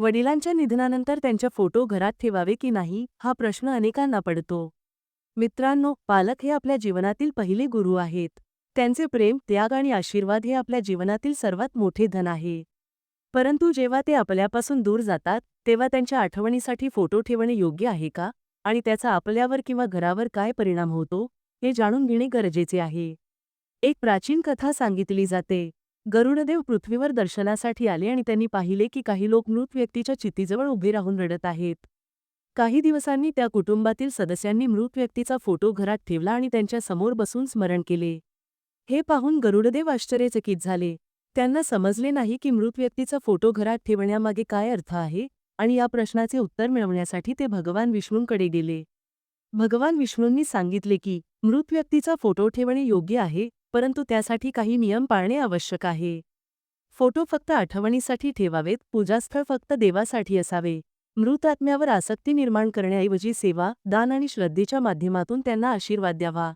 वडिलांच्या निधनानंतर त्यांच्या फोटो घरात ठेवावे की नाही हा प्रश्न अनेकांना पडतो. मित्रांनो पालक हे आपल्या जीवनातील पहिले गुरु आहेत. त्यांचे प्रेम त्याग आणि आशीर्वाद हे आपल्या जीवनातील सर्वात मोठे धन आहे. परंतु जेव्हा ते आपल्यापासून दूर जातात तेव्हा त्यांच्या आठवणीसाठी फोटो ठेवणे योग्य आहे का? आणि त्याचा आपल्यावर किंवा घरावर काय परिणाम होतो हे जाणून घेणे गरजेचे आहे. एक प्राचीन कथा सांगितली जाते. गरुडदेव पृथ्वीवर दर्शनासाठी आले आणि त्यांनी पाहिले की काही लोक मृत व्यक्तीच्या चितीजवळ उभे राहून रडत आहेत. काही दिवसांनी त्या कुटुंबातील सदस्यांनी मृत व्यक्तीचा फोटो घरात ठेवला आणि त्यांच्यासमोर बसून स्मरण केले. हे पाहून गरुडदेव आश्चर्यचकित झाले. त्यांना समजले नाही की मृत व्यक्तीचा फोटो घरात ठेवण्यामागे काय अर्थ आहे आणि या प्रश्नाचे उत्तर मिळवण्यासाठी ते भगवान विष्णूंकडे गेले. भगवान विष्णूंनी सांगितले की मृत व्यक्तीचा फोटो ठेवणे योग्य आहे परंतु त्यासाठी काही नियम पाळणे आवश्यक आहे. फोटो फक्त आठवणीसाठी ठेवावेत पूजास्थळ फक्त देवासाठी असावे. मृत आत्म्यावर आसक्ती निर्माण करण्याऐवजी सेवा दान आणि श्रद्धेच्या माध्यमातून त्यांना आशीर्वाद द्यावा.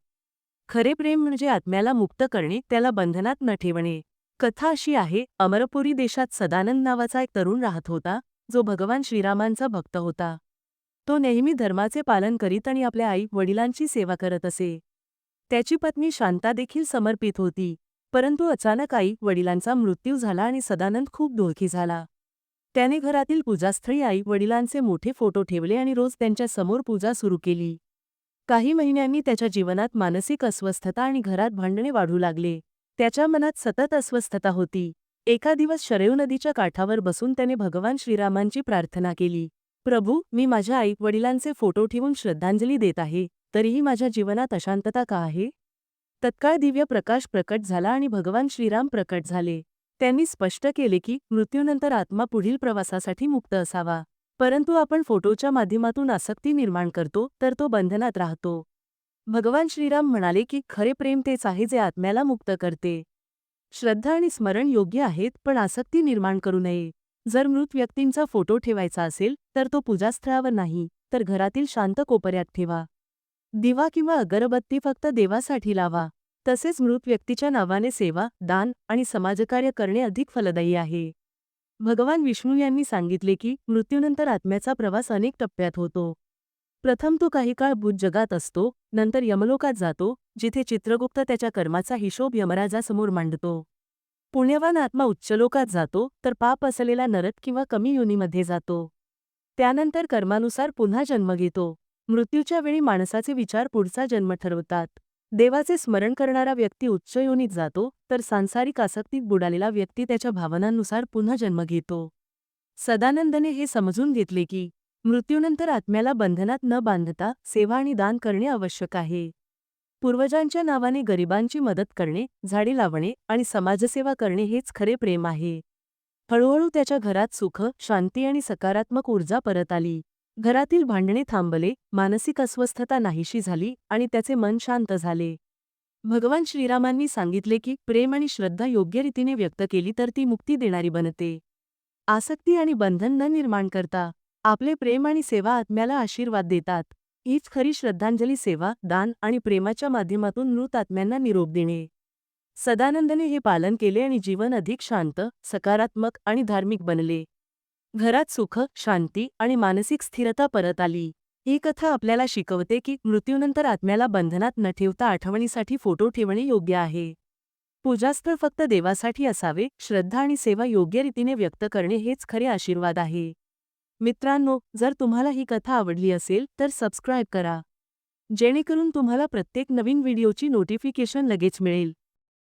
खरे प्रेम म्हणजे आत्म्याला मुक्त करणे त्याला बंधनात न ठेवणे. कथा अशी आहे अमरपुरी देशात सदानंद नावाचा एक तरुण राहत होता जो भगवान श्रीरामांचा भक्त होता. तो नेहमी धर्माचे पालन करीत आणि आपल्या आई वडिलांची सेवा करत असे. त्याची पत्नी शांता देखील समर्पित होती. परंतु अचानक आई वडिलांचा मृत्यू झाला आणि सदानंद खूप दुःखी झाला. त्याने घरातील पूजास्थळी आई वडिलांचे मोठे फोटो ठेवले आणि रोज त्यांच्यासमोर पूजा सुरू केली. काही महिन्यांनी त्याच्या जीवनात मानसिक अस्वस्थता आणि घरात भांडणे वाढू लागले. त्याच्या मनात सतत अस्वस्थता होती. एका दिवस शरयू नदीच्या काठावर बसून त्याने भगवान श्रीरामांची प्रार्थना केली. प्रभू मी माझ्या आई वडिलांचे फोटो ठेवून श्रद्धांजली देत आहे. तरीही माझ्या जीवनात अशांतता का आहे? तत्काळ दिव्य प्रकाश प्रकट झाला आणि भगवान श्रीराम प्रकट झाले. त्यांनी स्पष्ट केले की मृत्यूनंतर आत्मा पुढील प्रवासासाठी मुक्त असावा. परंतु आपण फोटोच्या माध्यमातून आसक्ती निर्माण करतो तर तो बंधनात राहतो. भगवान श्रीराम म्हणाले की खरे प्रेम तेच आहे जे आत्म्याला मुक्त करते. श्रद्धा आणि स्मरण योग्य आहेत पण आसक्ती निर्माण करू नये. जर मृत व्यक्तींचा फोटो ठेवायचा असेल तर तो पूजास्थळावर नाही तर घरातील शांत कोपऱ्यात ठेवा. दिवा किंवा अगरबत्ती फक्त देवासाठी लावा. तसेच मृत व्यक्तीच्या नावाने सेवा दान आणि समाजकार्य करणे अधिक फलदायी आहे. भगवान विष्णू यांनी सांगितले की मृत्यूनंतर आत्म्याचा प्रवास अनेक टप्प्यात होतो. प्रथम तो काही काळ भूत जगात असतो नंतर यमलोकात जातो जिथे चित्रगुप्त त्याच्या कर्माचा हिशोब यमराजासमोर मांडतो. पुण्यवान आत्मा उच्चलोकात जातो तर पाप असलेला नरक किंवा कमी योनीमध्ये जातो. त्यानंतर कर्मानुसार पुन्हा जन्म घेतो. मृत्यूच्या वेळी माणसाचे विचार पुढचा जन्म ठरवतात. देवाचे स्मरण करणारा व्यक्ती उच्च योनीत जातो तर सांसारिक आसक्तीत बुडालेला व्यक्ती त्याच्या भावनांनुसार पुन्हा जन्म घेतो. सदानंदने हे समजून घेतले की मृत्यूनंतर आत्म्याला बंधनात न बांधता सेवा आणि दान करणे आवश्यक आहे. पूर्वजांच्या नावाने गरिबांची मदत करणे झाडे लावणे आणि समाजसेवा करणे हेच खरे प्रेम आहे. हळूहळू त्याच्या घरात सुख शांती आणि सकारात्मक ऊर्जा परत आली. घरातील भांडणे थांबले मानसिक अस्वस्थता नाहीशी झाली आणि त्याचे मन शांत झाले. भगवान श्रीरामांनी सांगितले की प्रेम आणि श्रद्धा योग्य रीतीने व्यक्त केली तर ती मुक्ती देणारी बनते. आसक्ती आणि बंधन न निर्माण करता आपले प्रेम आणि सेवा आत्म्याला आशीर्वाद देतात. हीच खरी श्रद्धांजली सेवा दान आणि प्रेमाच्या माध्यमातून मृत आत्म्यांना निरोप देणे. सदानंदने हे पालन केले आणि जीवन अधिक शांत सकारात्मक आणि धार्मिक बनले. घरात सुख शांती आणि मानसिक स्थिरता परत आली. ही कथा आपल्याला शिकवते की मृत्यूनंतर आत्म्याला बंधनात न ठेवता आठवणीसाठी फोटो ठेवणे योग्य आहे. पूजास्थळ फक्त देवासाठी असावे श्रद्धा आणि सेवा योग्य रीतीने व्यक्त करणे हेच खरे आशीर्वाद आहे. मित्रांनो जर तुम्हाला ही कथा आवडली असेल तर सबस्क्राईब करा. जेणेकरून तुम्हाला प्रत्येक नवीन व्हिडिओची नोटिफिकेशन लगेच मिळेल.